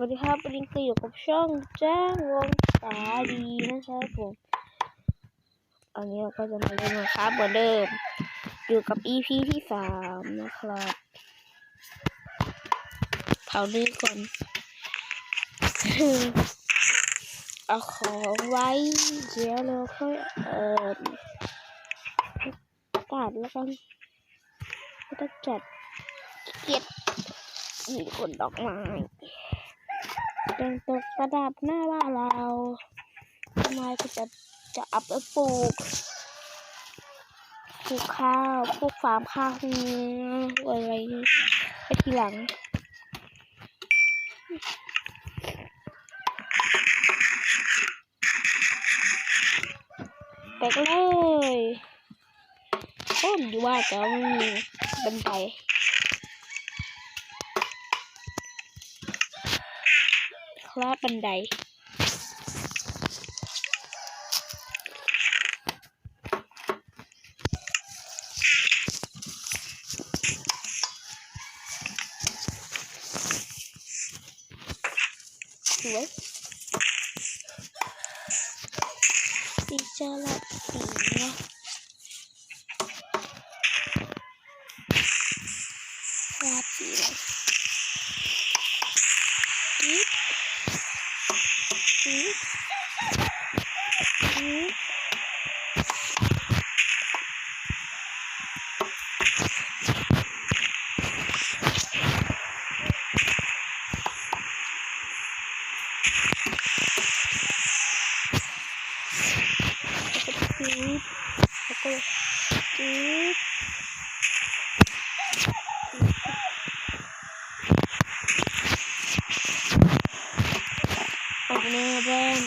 วัสดีครับวันนี้ก็อยู่กับช่องแจ้งวงสาดีนะครับผมอันนี้เราก็จะมาเล่นนะครับเหมือนเดิม อยู่กับ EP ที่สามนะครับเผาดื้อก่อน เอาของไว้เดี๋ยวเราค่อยเอ่อตัดแล้วกันไม่ต้องจัดเกลียดมีคนดอกไม้ เป็นตกประดับหน้าบ้านเราทำไมก็จะจะเอาไปปลูกปลูกข้าวปลูกฟาร์มข้าวอะไรไปทีหลังไปกเลยโอ้ดีว่าแต่ว่าไม่มีบันได ลาดบันได สวยสีจระสีนะวาดสีอะไรจิ๊บจิ๊บจิ๊บจิ๊บแล้วก็จิ๊บออกแนวบ้าน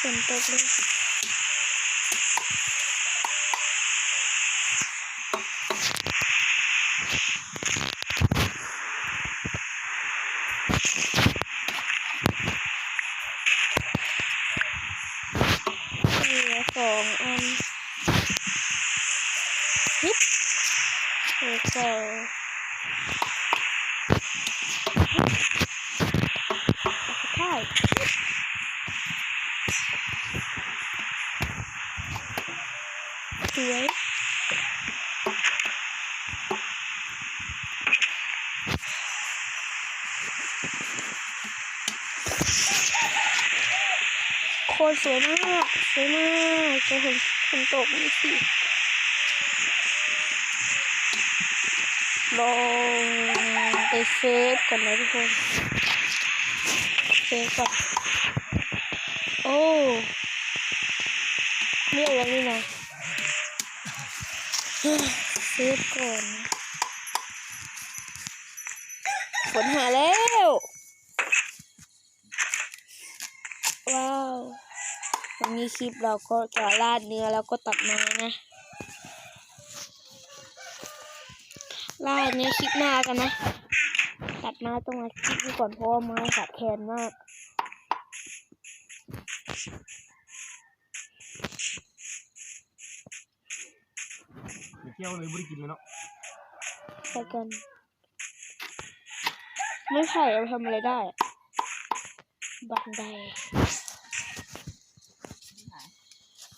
ฝน ตกเลยสองอันฮิปเลือสองใช่ วยโคนสวยมากสวยมากจะเห็นฝนตกนี่สิลงไปเซฟก่อนนะทุกคนเซฟก่อนโอ้เรียกแล้วนี่นะ ซฟก่อนฝนหายแล้ว ว้าว วันนี้คลิปเราก็จะราดเนื้อแล้วก็ตัดไม้นะราดเนื้อคลิปหน้ากันนะ ตัดไม้ต้องมาคลิปนี้ก่อนเพราะว่าไม้ขาดแคลนมาก ไปเที่ยวเลยไม่ได้กินเลยเนาะไปกันไม่ไผ่เอาไปทำอะไรได้อะบันได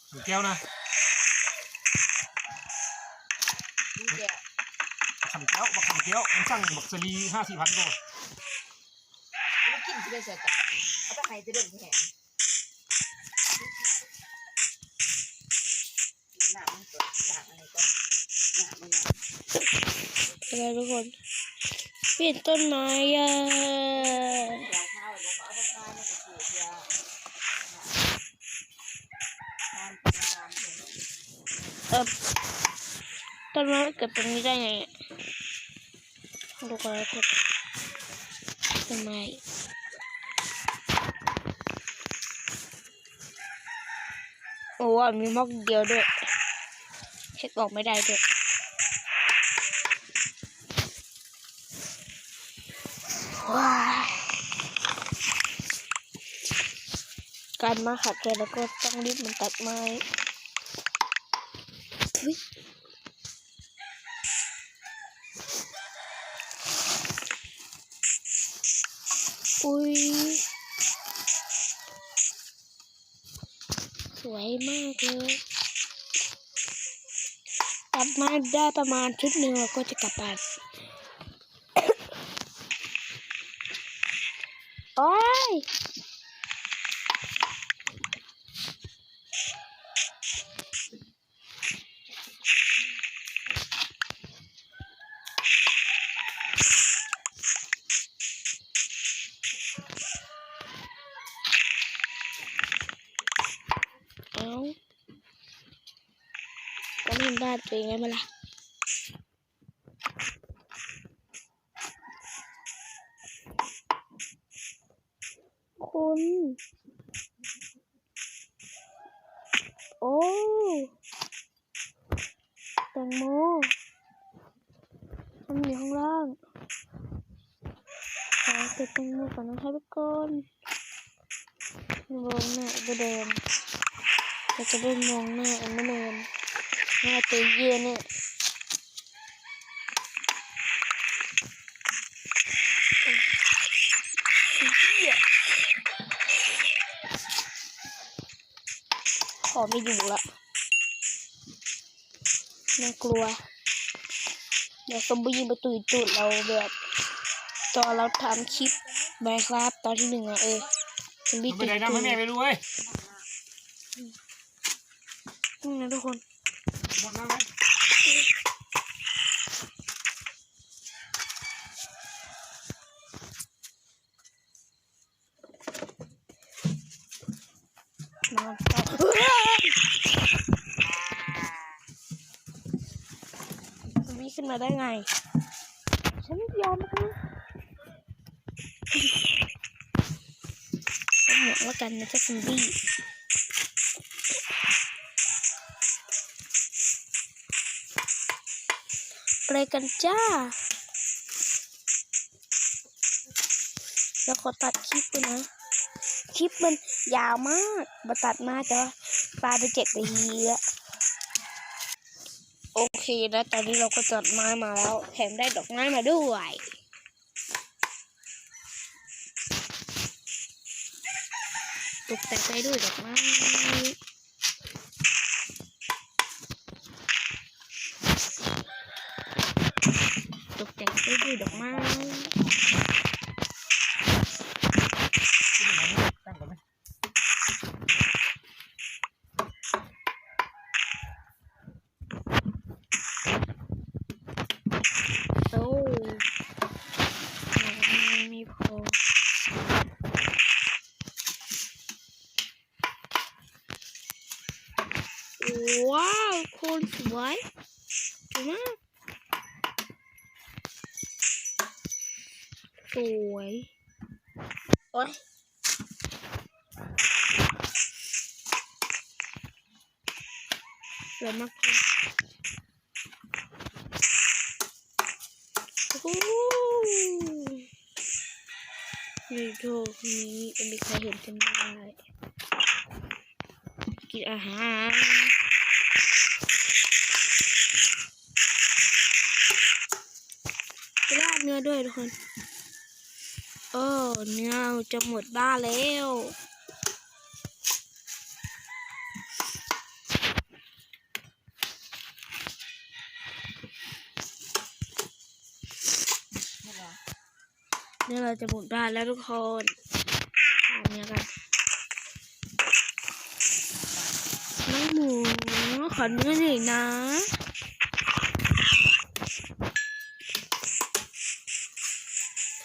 หมูแก้วนะขันแก้วบักขันแก้วมันสั่งบักสลีห้าสี่พันโลมันกินที่ได้เสร็จอะเอาไปให้จะเดินแข็งหนักมันตัวหนักอะไรก็หนักมัน อะไรทุกคนปิดต้นไม้อะยาวข้าวแล้วก็เอาไปข้าวแล้วก็ปลูกเพื่ออต้นไม้เกิดตรงนี้ได้ไงดูก่อนแล้วกันต้นไม้โอ้มีมอกเดียวด้วยเช็คออกไม่ได้ด้วยว้าย การมาขัดแคลนแล้วก็ต้องรีบมันตัดไม้ฮ้ยอุ้ยสวยมากเลยตัดไม้ได้ประมาณชุดหนึ่งเราก็จะกลับบ้านโอ้ย เอาก็เล่น บ้านตัวเองได้ไหมล่ะคุณ โอ้แตงโมมันอยู่ข้างล่างขอเก็บแตงโมก่อนนะคะทุกคนมองหน้าอุปเดิมเราจะได้มองหน้าอันไม่เดิมห น้าตัวเย็นเนี่ยขอไม่อยู่ละน่ากลัว เดี๋ยวซอมบี้มาตุยตูดเราแบบตอนเราทำคลิปแบคครับตอนที่หนึ่งอะเออซอมบี้มันไปตุยไหนตูนะดให้แม่ไปรู้เว้ยนี่นะทุกคน หมดน้ำไหมนอนต่อซอมบี้ขึ้นมาได้ไง ฉันไม่ยอมนะต้องหนียวแล้วกันนะเจ้าซอมบี้ ไปกันจ้า แล้วขอตัดคลิปด้วยนะ คลิปมันยาวมากมาตัดมาแต่ว่าปลาไปเจ็ดนาทีแล้วโอเคนะ ตอนนี้เราก็ตัดไม้มาแล้ว แถมได้ดอกไม้มาด้วยตกแต่งไปด้วยดอกไม้ ตกแต่ง ไปด้วยดอกไม้ตั้งก่อนไหมโอ้ยังไม่พอว้าวคนสวยสวยมาก สวย โอ้ยสวยมากเลยโอ้โหในโลกนี้ไม่มีใครเห็นฉันได้ กินอาหารไปราดเนื้อด้วยทุกคน โอ้เนื้อจะหมดบ้านแล้วเนื้อเราจะหมดบ้านแล้วทุกคนทานเนื้อกันน้องหมูขอเนื้อหน่อยนะ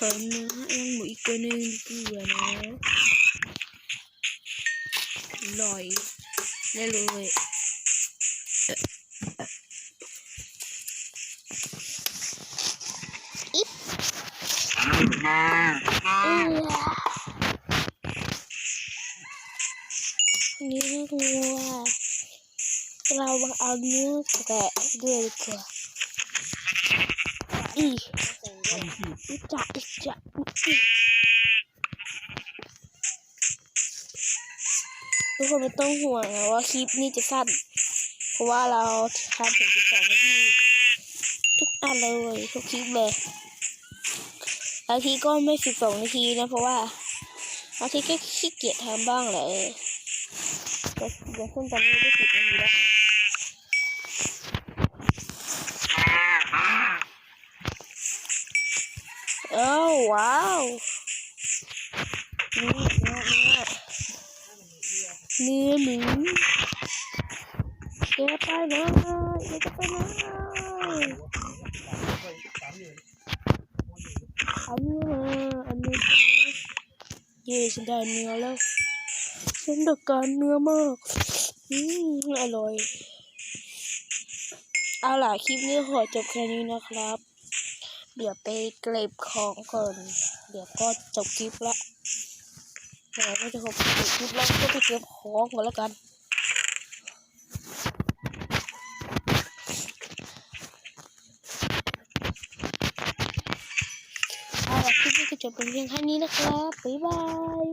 ขอเนื้อให้น้องหมูอีกตัวหนึ่งเกลื อนะอร่อยได้เลยอิ๊บเอื้อนี่น่ากลัวเรามาเอาเนื้อแกะด้วยดีกว่าอีไม่มีที่อีจะอีจะอีทุกคนไม่ต้องห่วงนะว่าคลิปนี้จะสั้น เพราะว่าเราทำถึง12นาทีทุกอันเลยทุกคลิปเลยบางทีก็ไม่สิบสองนาทีนะเพราะว่าบางทีก็ขี้เกียจทำบ้างแหละเออแต่เดี๋ยวขึ้นตอนนี้ได้สิบนาทีแล้ว โอ้ว้าวนี่เนื้อเนื้อเนื้อหมูเดี๋ยวไปเลยเดี๋ยวจะไปเลยอันนี้มาอันนี้มาเย้ฉันได้เนื้อแล้วฉันต้องการเนื้อมากอืมอร่อยเอาล่ะ คลิปนี้ขอจบแค่นี้นะครับ เดี๋ยวไปเก็บของก่อน เดี๋ยวก็จบคลิปละเดี๋ยวก็จะจบคลิปแล้วก็ไปเก็บของก่อนแล้วกันเอาล่ะคลิปนี้ก็จบเป็นเพียงแค่นี้นะครับ บ๊ายบาย